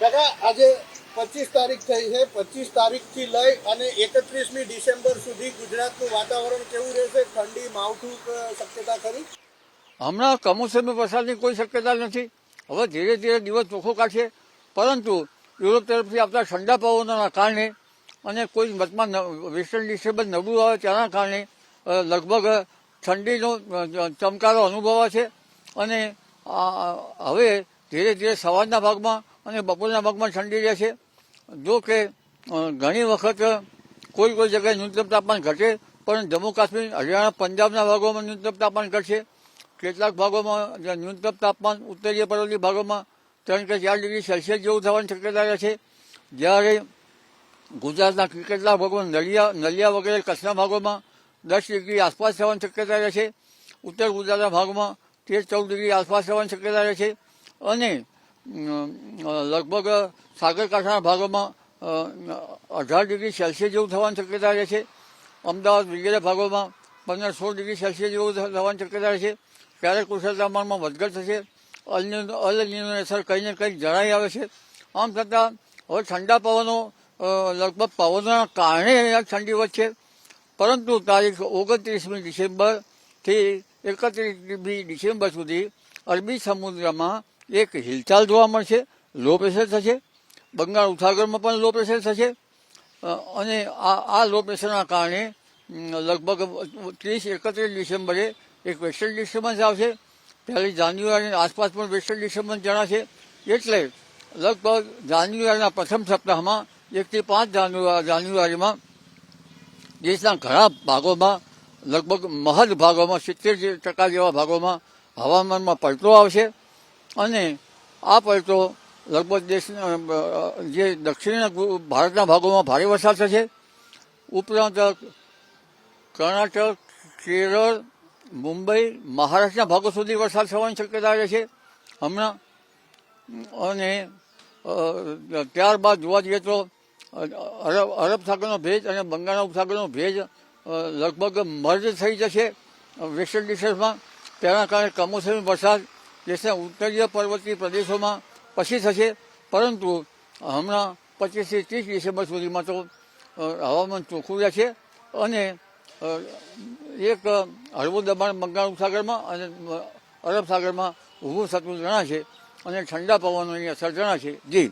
કાકા, આજે પચીસ તારીખ થઈ છે. પચીસ તારીખથી લઈ અને એકત્રીસમી ડિસેમ્બર સુધી ગુજરાતનું વાતાવરણ કેવું રહેશે, ઠંડી, માવઠું શક્યતા ખરી? હમણાં કમોસમી વરસાદની કોઈ શક્યતા નથી. હવે ધીરે ધીરે દિવસ ચોખ્ખો કાઢશે. પરંતુ યુરોપ તરફથી આવતા ઠંડા પવનોના કારણે અને કોઈ મતમાં વેસ્ટર્ન ડિસ્ટર્બન્સ નબળું આવે તેના કારણે લગભગ ઠંડીનો ચમકારો અનુભવાય છે અને હવે ધીરે ધીરે સવારના ભાગમાં અને બપોરના ભાગમાં ઠંડી રહે છે જો કે ઘણી વખત કોઈ કોઈ જગ્યાએ ન્યૂનતમ તાપમાન ઘટે, પણ જમ્મુ કાશ્મીર, હરિયાણા, પંજાબના ભાગોમાં ન્યૂનતમ તાપમાન ઘટશે. કેટલાક ભાગોમાં ન્યૂનતમ તાપમાન ઉત્તરીય પર્વતીય ભાગોમાં ત્રણ કે ચાર ડિગ્રી સેલ્સિયસ જેવું થવાની શક્યતા રહે છે. જ્યારે ગુજરાતના કેટલાક ભાગોમાં નલિયા નલિયા વગેરે કચ્છના ભાગોમાં દસ ડિગ્રી આસપાસ થવાની શક્યતા રહે છે. ઉત્તર ગુજરાતના ભાગમાં તેર, ચૌદ ડિગ્રી આસપાસ થવાની શક્યતા રહે છે. અને લગભગ સાગરકાંઠાના ભાગોમાં અઢાર ડિગ્રી સેલ્સિયસ જેવું થવાની શક્યતા રહે છે. અમદાવાદ વગેરે ભાગોમાં પંદર સોળ ડિગ્રી સેલ્સિયસ જેવું થવાની શક્યતા રહે છે. ક્યારેક કુશળ તાપમાનમાં વધઘટ થશે. અલની- અલનીની અસર કંઈ ને કંઈક જણાઈ આવે છે. આમ છતાં, હવે ઠંડા પવનો લગભગ પવનોના કારણે ઠંડી વધશે પરંતુ તારીખ ઓગણત્રીસમી ડિસેમ્બરથી એકત્રીસમી ડિસેમ્બર સુધી અરબી સમુદ્રમાં એક હિલચાલ જોવા મળશે લો પ્રેશર થશે, બંગાળ ઉપસાગરમાં પણ લો પ્રેશર થશે અને આ આ લો પ્રેશરના કારણે લગભગ ત્રીસ એકત્રીસ ડિસેમ્બરે એક વેસ્ટર્ન ડિસ્ટર્બન્સ આવશે. પહેલી જાન્યુઆરીની આસપાસ પણ વેસ્ટર્ન ડિસ્ટર્બન્સ જણાશે. એટલે લગભગ જાન્યુઆરીના પ્રથમ સપ્તાહમાં એકથી પાંચ જાન્યુઆ, જાન્યુઆરીમાં દેશના ઘણા ભાગોમાં, લગભગ મહદ ભાગોમાં, સિત્તેર ટકા જેવા ભાગોમાં હવામાનમાં પલટો આવશે. અને આ પલટો લગભગ દેશના, જે દક્ષિણ ભારતના ભાગોમાં ભારે વરસાદ થશે. ઉપરાંત કર્ણાટક, કેરળ, મુંબઈ, મહારાષ્ટ્રના ભાગો સુધી વરસાદ થવાની શક્યતા રહે છે. હમણાં, અને ત્યારબાદ જોવા જઈએ તો અરબ અરબ સાગરનો ભેજ અને બંગાળના ઉપસાગરનો ભેજ લગભગ મર્જ થઈ જશે વેસ્ટર્ન ડિસ્ટન્સમાં તેના કારણે કમોસમી વરસાદ દેશના ઉત્તરીય પર્વતીય પ્રદેશોમાં પછી થશે. પરંતુ હમણાં પચીસથી ત્રીસ ડિસેમ્બર સુધીમાં તો હવામાન ચોખ્ખું રહેશે અને એક હળવું દબાણ બંગાળ ઉપસાગરમાં અને અરબ સાગરમાં ઊભું થતું જણાશે અને ઠંડા પવનોની અસર જણાશે. જી.